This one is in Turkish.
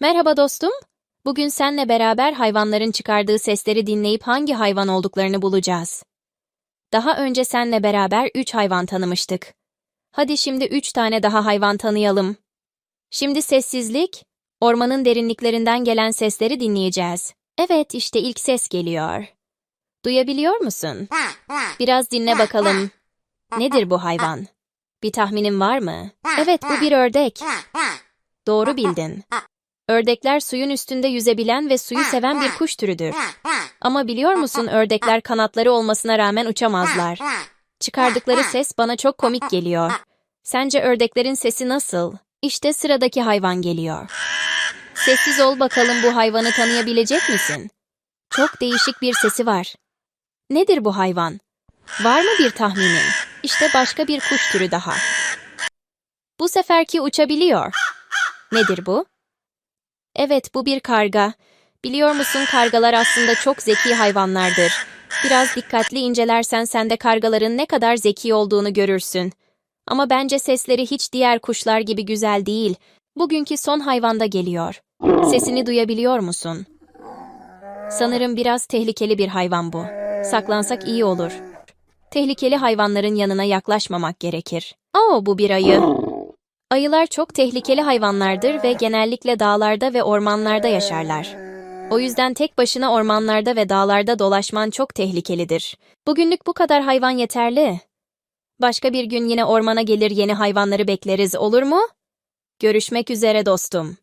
Merhaba dostum. Bugün senle beraber hayvanların çıkardığı sesleri dinleyip hangi hayvan olduklarını bulacağız. Daha önce senle beraber üç hayvan tanımıştık. Hadi şimdi üç tane daha hayvan tanıyalım. Şimdi sessizlik, ormanın derinliklerinden gelen sesleri dinleyeceğiz. Evet, işte ilk ses geliyor. Duyabiliyor musun? Biraz dinle bakalım. Nedir bu hayvan? Bir tahminin var mı? Evet, bu bir ördek. Doğru bildin. Ördekler suyun üstünde yüzebilen ve suyu seven bir kuş türüdür. Ama biliyor musun ördekler kanatları olmasına rağmen uçamazlar. Çıkardıkları ses bana çok komik geliyor. Sence ördeklerin sesi nasıl? İşte sıradaki hayvan geliyor. Sessiz ol bakalım bu hayvanı tanıyabilecek misin? Çok değişik bir sesi var. Nedir bu hayvan? Var mı bir tahminin? İşte başka bir kuş türü daha. Bu seferki uçabiliyor. Nedir bu? Evet, bu bir karga. Biliyor musun kargalar aslında çok zeki hayvanlardır. Biraz dikkatli incelersen sen de kargaların ne kadar zeki olduğunu görürsün. Ama bence sesleri hiç diğer kuşlar gibi güzel değil. Bugünkü son hayvanda geliyor. Sesini duyabiliyor musun? Sanırım biraz tehlikeli bir hayvan bu. Saklansak iyi olur. Tehlikeli hayvanların yanına yaklaşmamak gerekir. Oo, bu bir ayı. Ayılar çok tehlikeli hayvanlardır ve genellikle dağlarda ve ormanlarda yaşarlar. O yüzden tek başına ormanlarda ve dağlarda dolaşman çok tehlikelidir. Bugünlük bu kadar hayvan yeterli. Başka bir gün yine ormana gelir yeni hayvanları bekleriz olur mu? Görüşmek üzere dostum.